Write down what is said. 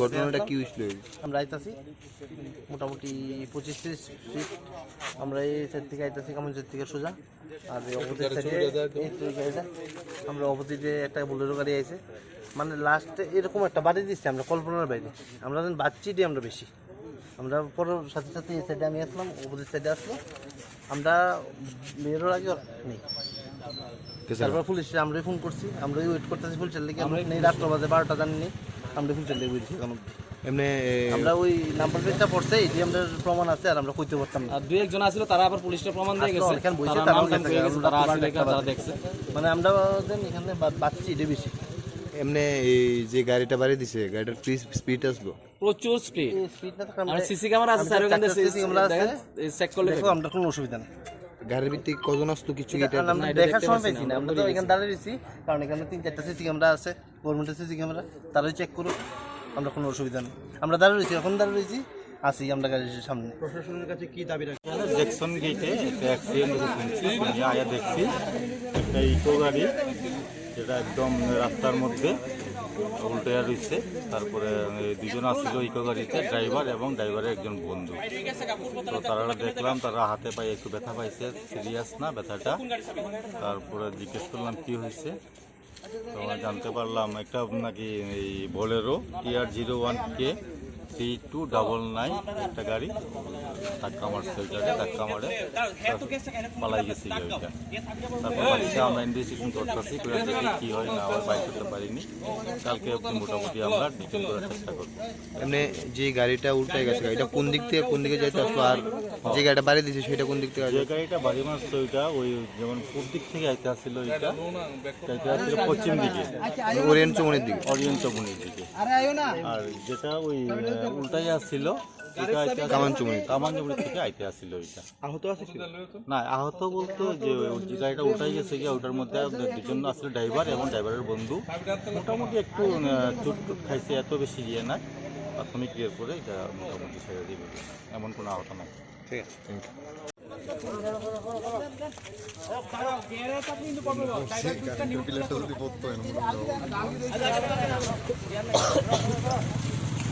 ঘটনাটা কি হয়েছিল আমরা আইতাছি, মোটামুটি পঁচিশ তিরিশ ফিট আমরা এই সাইড থেকে আইতাছি কেমন সাইড থেকে সোজা। আর অপোজিট সাইডে আমরা অপোজিটে একটা বোলেরো গাড়ি আইছে। মানে লাস্টে এরকম একটা বাড়ি দিচ্ছে আমরা, কল্পনার বাইরে। আমরা বাচ্চিটি আমরা বেশি। আমরা পরের সাথে সাথে এই সাইডে আমি আসলাম, অপোজিট সাইডে আসলাম। আমরা বেরোর আগে নেই। তারপর পুলিশে আমরাই ফোন করছি আমরাই ওয়েট করতেছি পুলিশের লেগে। আমরা নেই রাত্র বাজে বারোটা জানি নেই আমরা পুলিশের লেগে বুঝছি এমনি আমরা ওই নাম্বার প্লেটটা পড়ছে এটি আমরা প্রমাণ আছে আর আমরা কইতে পারতাম না। আর দুই একজন আসছিল তারা আবার পুলিশটা প্রমাণ দিয়ে গেছে। এখানে বসে তারা আমরা দেখছে। মানে আমরা দেন এখানে বাচ্চি এটা বেশি। এমনি এই যে গাড়িটা বাড়ি দিছে গাড়িটার স্পিড আসব? প্রচুর স্পিড আর সিসি ক্যামেরা আছে স্যার ওখানে CC ক্যামেরা আছে। চেক করলে দেখো আমরা কোনো অসুবিধা নেই। গাড়ির ভিত্তিক কজন আসতো কিছু কি কারণ আমরা এটা দেখার দেখতে সময় পেয়েছি না, আমরা তো এখানে দাঁড়িয়ে রয়েছি কারণ এখানে তিন চারটা সিসি ক্যামেরা আছে গভর্নমেন্টের সিসি ক্যামেরা তারাই চেক করুক আমরা কোনো অসুবিধা নেই। আমরা দাঁড়িয়ে রয়েছি এখন দাঁড়িয়ে রয়েছি আসি আমরা গাড়ির সামনে। জ্যাকসন গেটে একটা অ্যাক্সিডেন্ট শুনছি আয়া দেখছি একটা ইকো গাড়ি। যেটা একদম রাস্তার মধ্যে উল্টে রয়েছে। তারপরে দুজন আসছিল ইকো গাড়িতে, ড্রাইভার এবং ড্রাইভারের একজন বন্ধু। তো তারা দেখলাম, তারা হাতে পায়ে একটু ব্যথা পাইছে। সিরিয়াস না ব্যথাটা। তারপরে জিজ্ঞেস করলাম, কি হয়েছে? তো জানতে পারলাম, একটা নাকি এই Bolero TR zero one K three two double nine একটা গাড়ি ধাক্কা মারছে ধাক্কা মারে পালাই গেছে গিয়ে তারপর বাড়িতে আমরা ইনভেস্টিগেশন করতেছি করে দেখি কি হয় না হয় বাইর করতে পারিনি। কালকে মোটামুটি আমরা ডিটেল করার চেষ্টা করব। এমনি যে গাড়িটা উল্টে গেছে গাড়িটা কোন দিক থেকে কোন দিকে যাইতে আসলো আর যে গাড়িটা বাড়ি দিছে সেটা কোন দিক থেকে যে গাড়িটা বাড়ি মারছে ওইটা ওই যেমন পূর্ব দিক থেকে আইতে আসছিল ওইটা যাইতে আসছিল পশ্চিম দিকে। ওরিয়েন্ট চৌমনির দিকে। অরিয়ন চমুনির দিকে। আর যেটা ওই উল্টাই আসছিল। কামানচুমনি থেকে আইতে আসছিল ওইটা না আহত বলতে যে ওই যে গাড়িটা উঠাই গেছে গিয়ে ওটার মধ্যে দুজন আসলে ড্রাইভার এবং ড্রাইভারের বন্ধু। মোটামুটি একটু চোট খাইছে এত বেশি ইয়ে না প্রাথমিক ইয়ের করে এটা মোটামুটি ছেড়ে দিবে। এমন কোনো আহত নাই। ঠিক আছে। Thank you.